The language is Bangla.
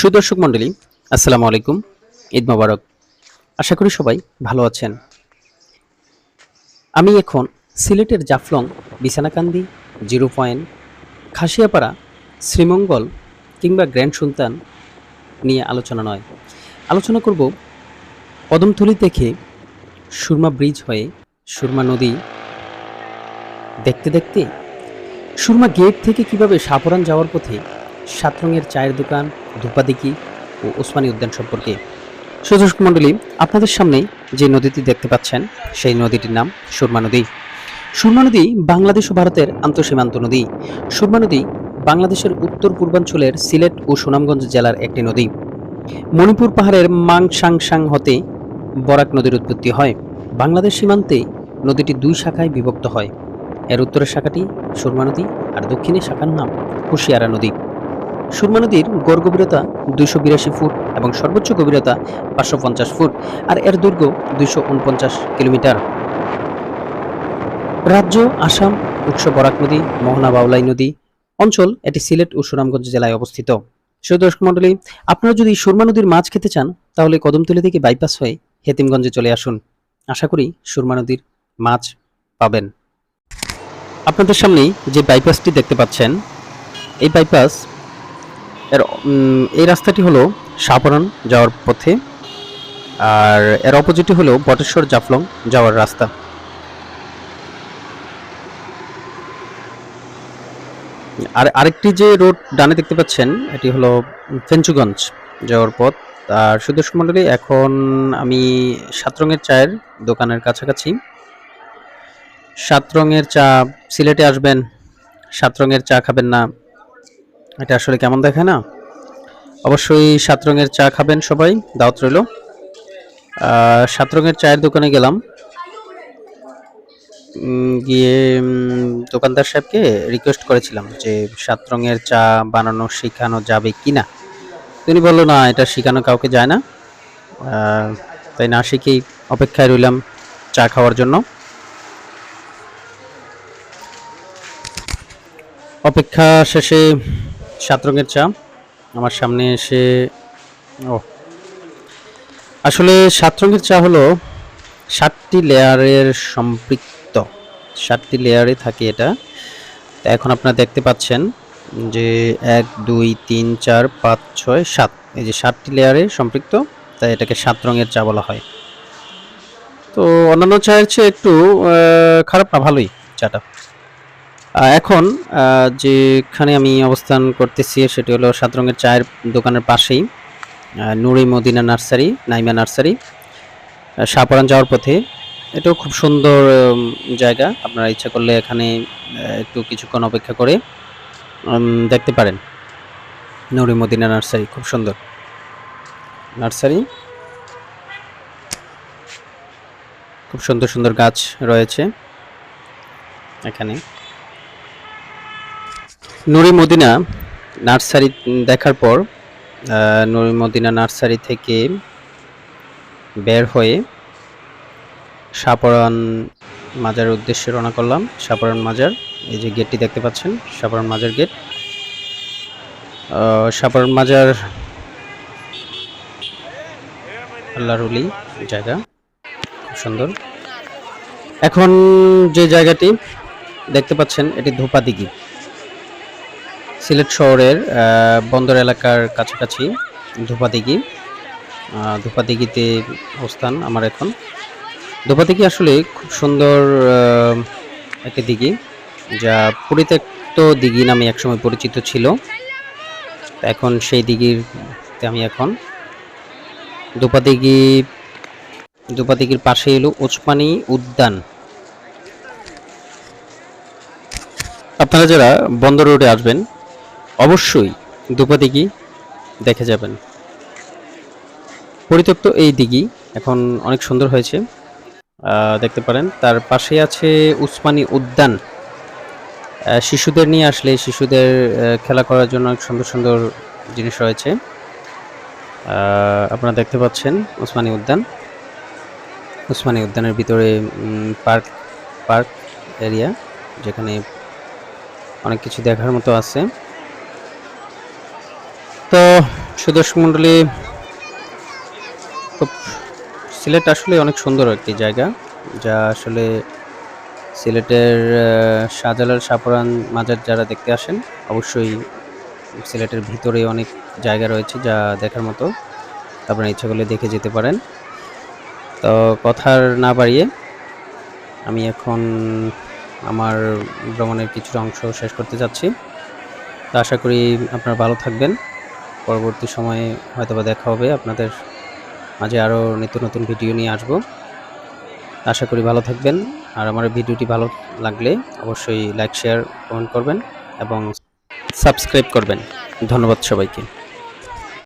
সুদর্শক মণ্ডলী, আসসালামু আলাইকুম। ঈদ মোবারক। আশা করি সবাই ভালো আছেন। আমি এখন সিলেটের জাফলং, বিছানাকান্দি, জিরো পয়েন্ট, খাসিয়াপাড়া, শ্রীমঙ্গল কিংবা গ্র্যান্ড সুলতান নিয়ে আলোচনা নয়। আলোচনা করব কদমতলি থেকে সুরমা ব্রিজ হয়ে সুরমা নদী। দেখতে দেখতে সুরমা গেট থেকে কীভাবে সাপরান যাওয়ার পথে সাত রঙের চায়ের দোকান ধূপাদিকি ও ওসমানী উদ্যান সম্পর্কে। সুদর্শক মণ্ডলী, আপনাদের সামনে যে নদীটি দেখতে পাচ্ছেন, সেই নদীটির নাম সুরমা নদী। সুরমা নদী বাংলাদেশ ও ভারতের আন্তঃসীমান্ত নদী। সুরমা নদী বাংলাদেশের উত্তর পূর্বাঞ্চলের সিলেট ও সুনামগঞ্জ জেলার একটি নদী। মণিপুর পাহাড়ের মাংসাংসাং হতে বরাক নদীর উৎপত্তি হয়। বাংলাদেশ সীমান্তে নদীটি দুই শাখায় বিভক্ত হয়। এর উত্তরের শাখাটি সুরমা নদী আর দক্ষিণের শাখার নাম কুশিয়ারা নদী। সুরমা নদীর গড় গভীরতা দুইশো বিরাশি ফুট এবং সর্বোচ্চ গভীরতা পাঁচশো পঞ্চাশ ফুট আর এর দৈর্ঘ্য দুইশো উনপঞ্চাশ কিলোমিটার। রাজ্য, আসাম, উৎস বরাক নদী, মোহনা বাউলাই নদী, অঞ্চল এটি সিলেট ও সুনামগঞ্জ জেলায় অবস্থিত। সুদর্শক মণ্ডলী, আপনারা যদি সুরমা নদীর মাছ খেতে চান, তাহলে কদমতলি থেকে বাইপাস হয়ে হেতিমগঞ্জে চলে আসুন। আশা করি সুরমা নদীর মাছ পাবেন। আপনাদের সামনেই যে বাইপাসটি দেখতে পাচ্ছেন, এই বাইপাস এর এই রাস্তাটি হলো সাপরান যাওয়ার পথে, আর এর অপোজিটে হলো বটেশ্বর জাফলং যাওয়ার রাস্তা। আর আরেকটি যে রোড ডানে দেখতে পাচ্ছেন, এটি হলো ফেঞ্চুগঞ্জ যাওয়ার পথ। আর সুদর্শন মণ্ডলী, এখন আমি সাত রঙের চায়ের দোকানের কাছাকাছি। সাত রঙের চা, সিলেটে আসবেন সাত রঙের চা খাবেন না। এটা আসলে কেমন দেখে না? অবশ্যই সাত রঙের চা খাবেন সবাই, দাওয়াত রইল। সাত রঙের চায়ের দোকানে গেলাম। গিয়ে দোকানদার সাহেবকে রিকোয়েস্ট করেছিলাম যে সাত রঙের চা বানানো শেখানো যাবে কি না তিনি বলল, না, এটা শেখানো কাউকে যায় না। তাই না শিখেই অপেক্ষায় রইলাম চা খাওয়ার জন্য। অপেক্ষা শেষে সাত রঙের চা। আমার সামনে এসে, ও। আসলে সাত রঙের চা হলো সাতটি লেয়ারের সম্পৃক্ত। সাতটি লেয়ারে থাকে এটা। এখন আপনারা দেখতে পাচ্ছেন যে এক, দুই, তিন, চার, পাঁচ, ছয়, সাত। এই যে সাতটি লেয়ারে সম্পৃক্ত, তাই এটাকে সাত রঙের চা বলা হয়। তো অন্যান্য চায়ের চেয়ে একটু খারাপ না, ভালোই চাটা। এখন যেখানে আমি অবস্থান করতেছি সেটি হলো সাত রঙের চায়ের দোকানের পাশেই নুরি মদিনা নার্সারি, নাইমা নার্সারি শাহপরান যাওয়ার পথে। এটাও খুব সুন্দর জায়গা। আপনারা ইচ্ছা করলে এখানে একটু কিছুক্ষণ অপেক্ষা করে দেখতে পারেন। নুরি মদিনা নার্সারি, খুব সুন্দর। নার্সারি। খুব সুন্দর সুন্দর গাছ রয়েছে এখানে। নুরি মদিনা নার্সারি দেখার পর নুরি মদিনা নার্সারি থেকে বের হয়ে সাপরান মাজার উদ্দেশ্যে রওনা করলাম। সাপরান মাজার, এই যে গেটটি দেখতে পাচ্ছেন, সাপরান মাজার গেট। সাপরান মাজার আল্লাহরুলি জায়গা, খুব সুন্দর। এখন যে জায়গাটি দেখতে পাচ্ছেন, এটি ধোপা দিঘি। সিলেট শহরের বন্দর এলাকার কাছাকাছি ধূপাদিঘি। ধূপাদিঘিতে অবস্থান আমার এখন। ধূপাদিঘি আসলে খুব সুন্দর একটি দিঘি যা পরিত্যক্ত দিঘি নামে একসময় পরিচিত ছিল। এখন সেই দিঘিরতে আমি এখন। ধূপাদিঘি, ধূপাদিঘির পাশে এলো ওসমানী উদ্যান। আপনারা যারা বন্দর রোডে আসবেন অবশ্যই দুপা দিঘি দেখে যাবেন। পরিত্যক্ত এই দিঘি এখন অনেক সুন্দর হয়েছে। দেখতে পারেন, তার পাশে আছে উসমানী উদ্যান। শিশুদের নিয়ে আসলে শিশুদের খেলা করার জন্য অনেক সুন্দর সুন্দর জিনিস রয়েছে। আপনারা দেখতে পাচ্ছেন উসমানী উদ্যান। উসমানী উদ্যানের ভিতরে পার্ক পার্ক এরিয়া, যেখানে অনেক কিছু দেখার মতো আছে। তো সুদর্শক মণ্ডলী, খুব সিলেট আসলে অনেক সুন্দর একটি জায়গা, যা আসলে সিলেটের শাহজালাল সাপুরান মাজার যারা দেখতে আসেন, অবশ্যই সিলেটের ভিতরে অনেক জায়গা রয়েছে যা দেখার মতো। আপনারা ইচ্ছা করলে দেখে যেতে পারেন। তো কথার না বাড়িয়ে, আমি এখন আমার ভ্রমণের কিছুটা অংশ শেষ করতে যাচ্ছি। তো আশা করি আপনারা ভালো থাকবেন। পরবর্তী সময়ে হয়তোবা দেখা হবে। আপনাদের মাঝে আরও নিত্য নতুন ভিডিও নিয়ে আসব। আশা করি ভালো থাকবেন। আর আমার ভিডিওটি ভালো লাগলে অবশ্যই লাইক, শেয়ার, কমেন্ট করবেন এবং সাবস্ক্রাইব করবেন। ধন্যবাদ সবাইকে।